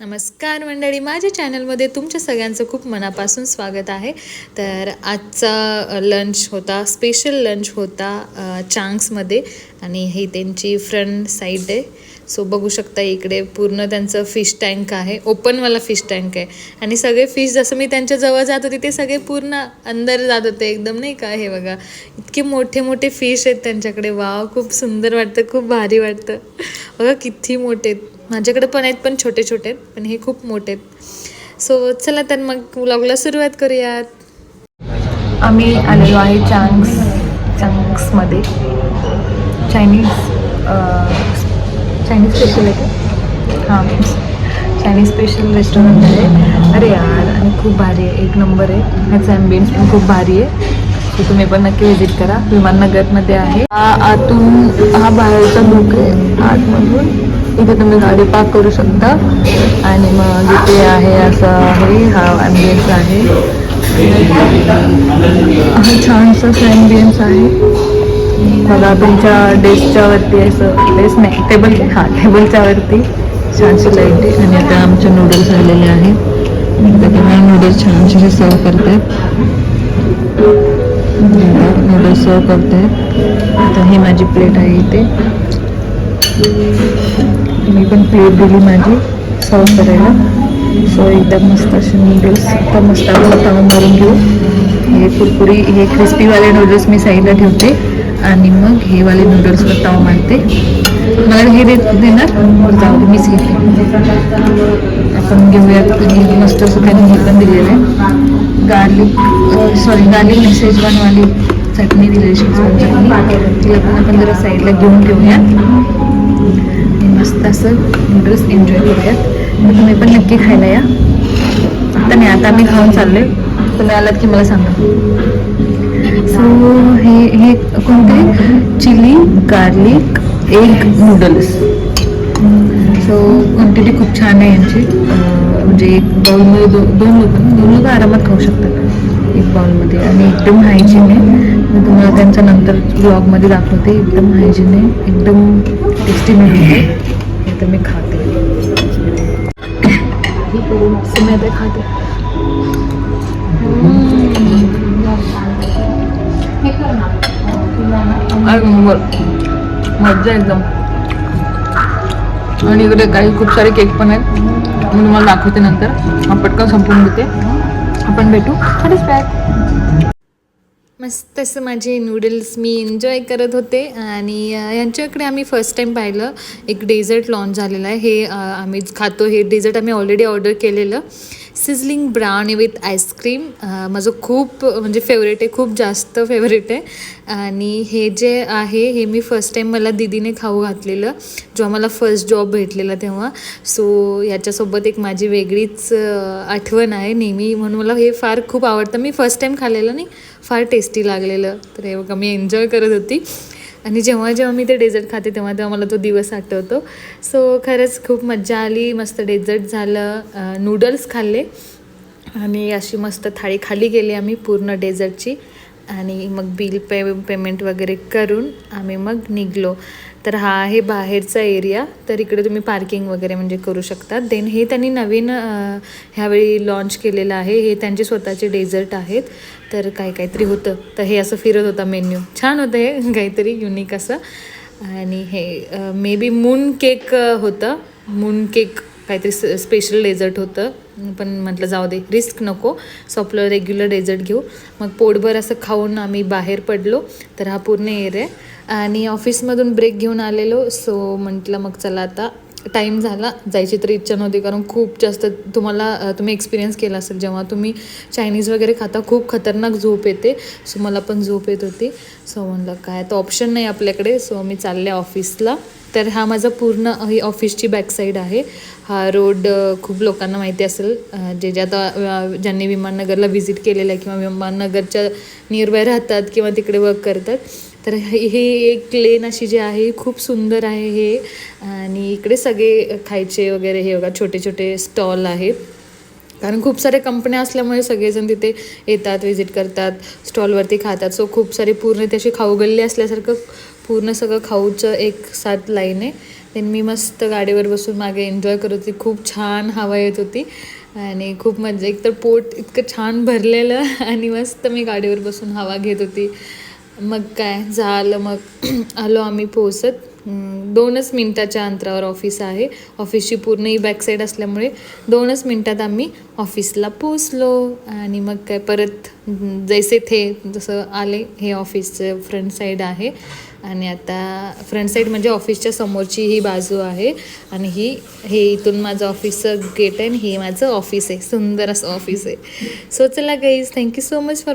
नमस्कार मंडळी माझ्या चॅनलमध्ये तुमच्या सगळ्यांचं खूप मनापासून स्वागत आहे. तर आजचा लंच होता स्पेशल लंच होता चांग्समध्ये आणि ही त्यांची फ्रंट साईड आहे. सो बघू शकता इकडे पूर्ण त्यांचं फिश टँक आहे ओपनवाला फिश टँक आहे. आणि सगळे फिश जसं मी त्यांच्या जवळ जात होते ते सगळे पूर्ण अंदर जात होते एकदम नाही का? हे बघा इतके मोठे मोठे फिश आहेत त्यांच्याकडे. वाव खूप सुंदर वाटतं खूप भारी वाटतं. बघा किती मोठे आहेत माझ्याकडे पण आहेत पण छोटे छोटे आहेत पण हे खूप मोठे आहेत. सो चला तर मग व्लॉगला सुरुवात करूयात. आम्ही आलेलो आहे चांग्स चांग्समध्ये. चायनीज चायनीज स्पेशल आहे का हां चायनीज स्पेशल रेस्टॉरंट आहे अरे यार आणि खूप भारी आहे. एक नंबर आहे. ह्याचा ॲम्बियन्स पण खूप भारी आहे. तर तुम्ही पण नक्की व्हिजिट करा. विमाननगरमध्ये आहे. हा आतून हा बाहेरचा लुक आहे. आतमधून इथे तुम्ही गाडी पार्क करू शकता. आणि मग इथे आहे असं आहे हा ॲम्बियन्स आहे. हा छानसा ॲम्बियन्स आहे. बघा तुमच्या डेस्कच्या वरती असं डेस्क नाही टेबल हा टेबलच्या वरती छानशी लाइट आहे. आणि आता आमचे नूडल्स आलेले आहेत. आता तुम्हाला नूडल्स छानसे सर्व करतात नूडल्स सर्व करतात आता ही माझी प्लेट आहे इथे. मी पण प्लेट दिली माझी सर्व करायला. सो एकदम मस्त असे नूडल्स तर मस्त आपण तावून मारून घेऊ. हे कुरकुरी हे क्रिस्पीवाले नूडल्स मी साईडला ठेवते. आणि मग हे वाले नूडल्सवर ताव मारते. मला हे देत देणार? जाऊ मीच घेते. आपण घेऊयात. आणि मस्त असं त्यांनी हे पण दिलेलं आहे. गार्लिक सॉरी गार्लिक नाही शेजवानवाली चटणी दिलेली शेजवान चटणी. तिला पण आपण जरा साईडला घेऊन ठेवूयात. आणि मस्त असं नूडल्स एन्जॉय करूयात. मग तुम्ही पण नक्की खायला या. आता नाही आता आम्ही खाऊन चालले तुम्ही आलात की मला सांगा. सो हे हे कोणते? Chilli garlic egg noodles so quantity खूप छान आहे यांची. म्हणजे एक बाउलमध्ये दो दोन लोक दोन लोक आरामात खाऊ शकतात. एक बाउलमध्ये आणि एकदम हायजीन आहे. मी तुम्हाला त्यांच्या नंतर ब्लॉगमध्ये दाखवते. एकदम हायजीन आहे. एकदम टेस्टी मिळते तर मी खाते. मी आता खाते. मज्जा एकदम. आणि इकडे काही खूप सारे केक पण आहेत. मी तुम्हाला दाखवते नंतर. पटकन संपून देते. आपण भेटू. अडीच मस्त असं माझे नूडल्स मी एन्जॉय करत होते आणि यांच्याकडे आम्ही फर्स्ट टाईम पाहिलं. एक डेझर्ट लॉन्च झालेलं आहे. हे आम्ही खातो. हे डेझर्ट आम्ही ऑलरेडी ऑर्डर केलेलं. Sizzling brownie with ice cream माझं खूप म्हणजे फेवरेट आहे खूप जास्त फेवरेट आहे. आणि हे जे आहे हे मी फर्स्ट टाईम मला दिदीने खाऊ घातलेलं जेव्हा मला फर्स्ट जॉब भेटलेला तेव्हा. सो याच्यासोबत एक माझी वेगळीच आठवण आहे नेहमी. म्हणून मला हे फार खूप आवडतं. मी फर्स्ट टाईम खाल्लेलं नाही फार टेस्टी लागलेलं. तर हे बघा मी एन्जॉय करत होती. आणि जेव्हा जेव्हा मी ते डेझर्ट खाते तेव्हा तेव्हा मला तो दिवस आठवतो. सो खरंच खूप मज्जा आली. मस्त डेझर्ट झालं. नूडल्स खाल्ले. आणि अशी मस्त थाळी खाली गेली आम्ही पूर्ण डेझर्टची आणि मग बिल पे पेमेंट वगैरे करून आम्ही मग निघलो. तर हा आहे बाहेरचा एरिया तर इकडे तुम्ही पार्किंग वगैरे म्हणजे करू शकता देन हे त्यांनी नवीन ह्यावेळी लॉन्च केलेलं आहे. हे त्यांचे स्वतःचे डेझर्ट आहेत. तर काय काहीतरी होतं. तर हे असं फिरत होता मेन्यू छान होतं हे काहीतरी युनिक असं. आणि हे मे बी मून केक होतं. मून केक काहीतरी स्पेशल डेझर्ट होतं. पण म्हटलं जाऊ दे रिस्क नको. सो आपलं रेग्युलर डेझर्ट घेऊ. मग पोटभर असं खाऊन आम्ही बाहेर पडलो. तर हा पूर्ण एरिया आहे आणि ऑफिसमधून ब्रेक घेऊन आलेलो. सो म्हटलं मग चला आता टाईम झाला जायची तर इच्छा नव्हती कारण खूप जास्त तुम्हाला तुम्ही एक्सपिरियन्स केला असेल. जेव्हा तुम्ही चायनीज वगैरे खाता खूप खतरनाक झोप येते. सो मला पण झोप येत होती. सो म्हणलं काय तर ऑप्शन नाही आपल्याकडे. सो मी चालले ऑफिसला तर हा माझा पूर्ण ही ऑफिसची बॅकसाईड आहे. हा रोड खूप लोकांना माहिती असेल. जे जे आता ज्यांनी विमाननगरला व्हिजिट केलेलं आहे किंवा विमाननगरच्या नियरबाय राहतात किंवा तिकडे वर्क करतात. तर हे एक लेन अशी जी आहे खूप सुंदर आहे हे. आणि इकडे सगळे खायचे वगैरे हे बघा छोटे छोटे स्टॉल आहेत. कारण खूप साऱ्या कंपन्या असल्यामुळे सगळेजण तिथे येतात व्हिजिट करतात स्टॉलवरती खातात. सो खूप सारे पूर्ण त्याशी खाऊ गल्ली असल्यासारखं पूर्ण सगळं खाऊचं एक सात लाईन आहे. देन मी मस्त गाडीवर बसून मागे एन्जॉय करत होती. खूप छान हवा येत होती. आणि खूप मजा एक तर पोट इतकं छान भरलेलं. आणि मस्त मी गाडीवर बसून हवा घेत होती. मग काय झालं मग आलो आम्ही पोहोचत. दोनच मिनटाच्या अंतरावर ऑफिस आहे. ऑफिसची पूर्ण ही बॅक साईड असल्यामुळे दोनच मिनटात आम्ही ऑफिसला पोचलो आणि मग काय परत जैसे थे जसं आले हे ऑफिसचं फ्रंट साईड आहे. आणि आता फ्रंट साईड म्हणजे ऑफिसच्या समोरची ही बाजू आहे. आणि ही हे इथून माझं ऑफिसचं गेट आहे आणि हे माझं ऑफिस आहे. सुंदर असं ऑफिस आहे. सो चला guys thank you so much for